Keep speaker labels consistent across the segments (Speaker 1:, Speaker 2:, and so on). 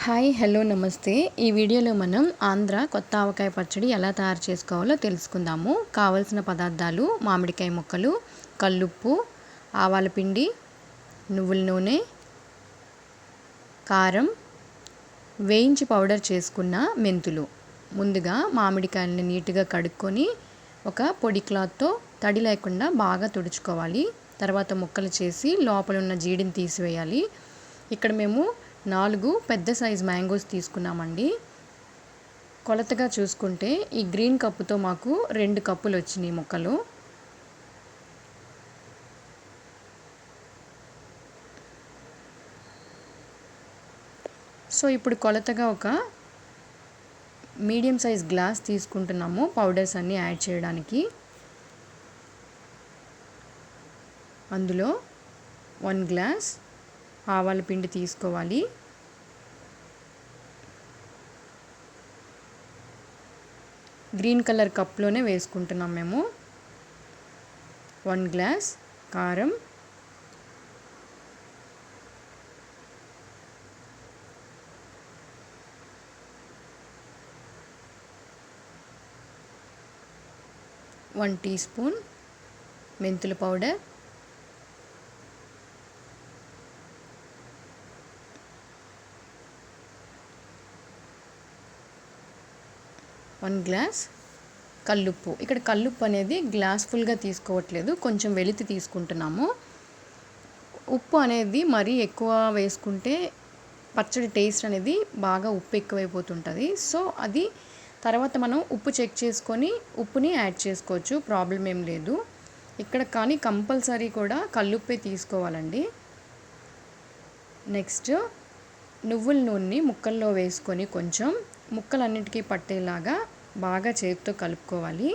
Speaker 1: Hi hello నమస్తే. ఈ వీడియోలో మనం ఆంధ్ర కొత్త ఆవకాయ పచ్చడి ఎలా తయారు చేసుకోవాలో తెలుసుకుందాము. కావలసిన పదార్థాలు మామిడికాయ ముక్కలు కల్లుప్పు ఆవాల పిండి నువ్వుల నూనె కారం వేయించి పౌడర్ చేసుకున్న మెంతులు. ముందుగా మామిడికాయలని నీట్గా కడుక్కొని ఒక పొడి క్లాత్తో తడి లేకుండా బాగా తుడుచుకోవాలి. తర్వాత ముక్కలు చేసి లోపల ఉన్న జీడిని తీసివేయాలి. ఇక్కడ మేము నాలుగు పెద్ద సైజ్ మ్యాంగోస్ తీసుకున్నామండి. కొలతగా చూసుకుంటే ఈ గ్రీన్ కప్పుతో మాకు రెండు కప్పులు వచ్చినాయి ముక్కలు. సో ఇప్పుడు కొలతగా ఒక మీడియం సైజ్ గ్లాస్ తీసుకుంటున్నాము పౌడర్స్ అన్నీ యాడ్ చేయడానికి. అందులో వన్ గ్లాస్ ఆవాల పిండి తీసుకోవాలి. గ్రీన్ కలర్ కప్లోనే వేసుకుంటున్నాం మేము. వన్ గ్లాస్ కారం. వన్ టీ స్పూన్ మెంతుల పౌడర్. వన్ గ్లాస్ కల్లుప్పు. ఇక్కడ కల్లుప్పు అనేది గ్లాస్ ఫుల్గా తీసుకోవట్లేదు. కొంచెం వెలితి తీసుకుంటున్నాము. ఉప్పు అనేది మరీ ఎక్కువ వేసుకుంటే పచ్చడి టేస్ట్ అనేది బాగా ఉప్పు ఎక్కువైపోతుంటుంది. సో అది తర్వాత మనం ఉప్పు చెక్ చేసుకొని ఉప్పుని యాడ్ చేసుకోవచ్చు. ప్రాబ్లం ఏం లేదు. ఇక్కడ కానీ కంపల్సరీ కూడా కల్లుప్పే తీసుకోవాలండి. నెక్స్ట్ నువ్వుల నూనెని ముక్కల్లో వేసుకొని కొంచెం ముక్కలన్నిటికీ పట్టేలాగా బాగా చేతితో కలుపుకోవాలి.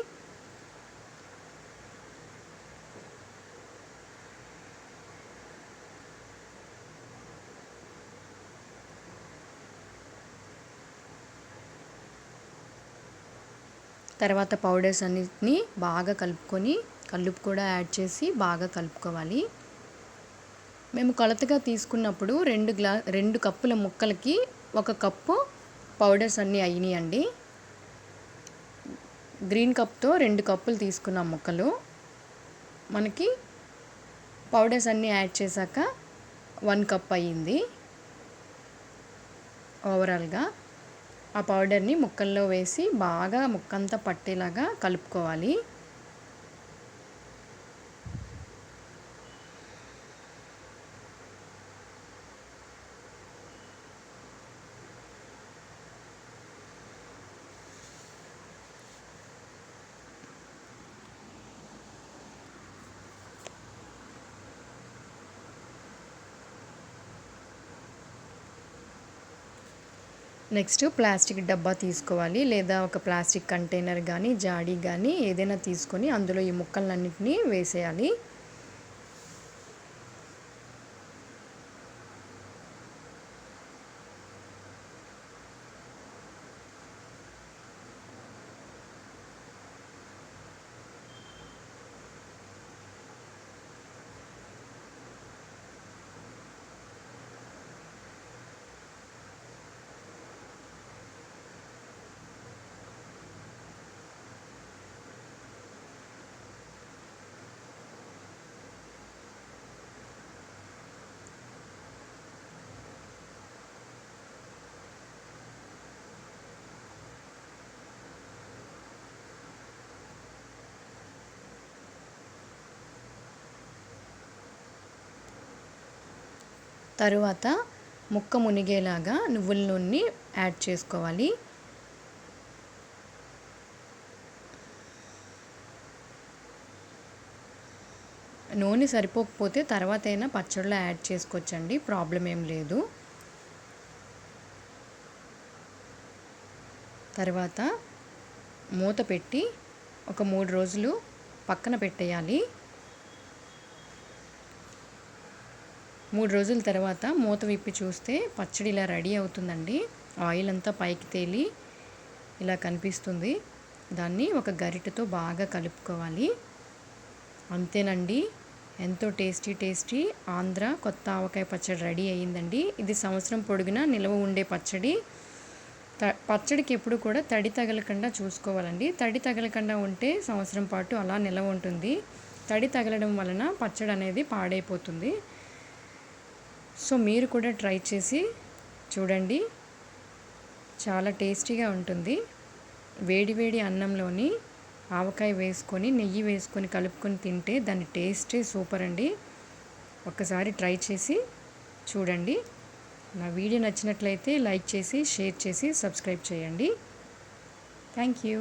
Speaker 1: తర్వాత పౌడర్స్ అన్నిటిని బాగా కలుపుకొని కల్లుపు కూడా యాడ్ చేసి బాగా కలుపుకోవాలి. మేము కొలతగా తీసుకున్నప్పుడు రెండు గ్లా రెండు కప్పుల ముక్కలకి ఒక కప్పు పౌడర్స్ అన్నీ అయినాయండి. గ్రీన్ కప్తో రెండు కప్పులు తీసుకున్నాం ముక్కలు. మనకి పౌడర్స్ అన్నీ యాడ్ చేశాక వన్ కప్ అయ్యింది. ఓవరాల్గా ఆ పౌడర్ని ముక్కల్లో వేసి బాగా ముక్కంతా పట్టేలాగా కలుపుకోవాలి. నెక్స్ట్ ప్లాస్టిక్ డబ్బా తీసుకోవాలి లేదా ఒక ప్లాస్టిక్ కంటైనర్ కానీ జాడీ కానీ ఏదైనా తీసుకొని అందులో ఈ ముక్కలన్నింటినీ వేసేయాలి. తరువాత ముక్క మునిగేలాగా నువ్వుల నూనెని యాడ్ చేసుకోవాలి. నూనె సరిపోకపోతే తర్వాత అయినా పచ్చడిలో యాడ్ చేసుకోవచ్చండి ప్రాబ్లం ఏం లేదు. తర్వాత మూత పెట్టి ఒక మూడు రోజులు పక్కన పెట్టేయాలి. మూడు రోజుల తర్వాత మూత విప్పి చూస్తే పచ్చడి ఇలా రెడీ అవుతుందండి. ఆయిల్ అంతా పైకి తేలి ఇలా కనిపిస్తుంది. దాన్ని ఒక గరిటెతో బాగా కలుపుకోవాలి. అంతేనండి. ఎంతో టేస్టీ టేస్టీ ఆంధ్ర కొత్త ఆవకాయ పచ్చడి రెడీ అయ్యిందండి. ఇది సంవత్సరం పొడుగునా నిల్వ ఉండే పచ్చడి. త పచ్చడికి ఎప్పుడు కూడా తడి తగలకుండా చూసుకోవాలండి. తడి తగలకుండా ఉంటే సంవత్సరం పాటు అలా నిల్వ ఉంటుంది. తడి తగలడం వలన పచ్చడి అనేది పాడైపోతుంది. సో మీరు కూడా ట్రై చేసి చూడండి. చాలా టేస్టీగా ఉంటుంది. వేడివేడి అన్నంలోని ఆవకాయ వేసుకొని నెయ్యి వేసుకొని కలుపుకొని తింటే దాని టేస్టే సూపర్ అండి. ఒక్కసారి ట్రై చేసి చూడండి. నా వీడియో నచ్చినట్లయితే లైక్ చేసి షేర్ చేసి సబ్స్క్రైబ్ చేయండి. Thank you.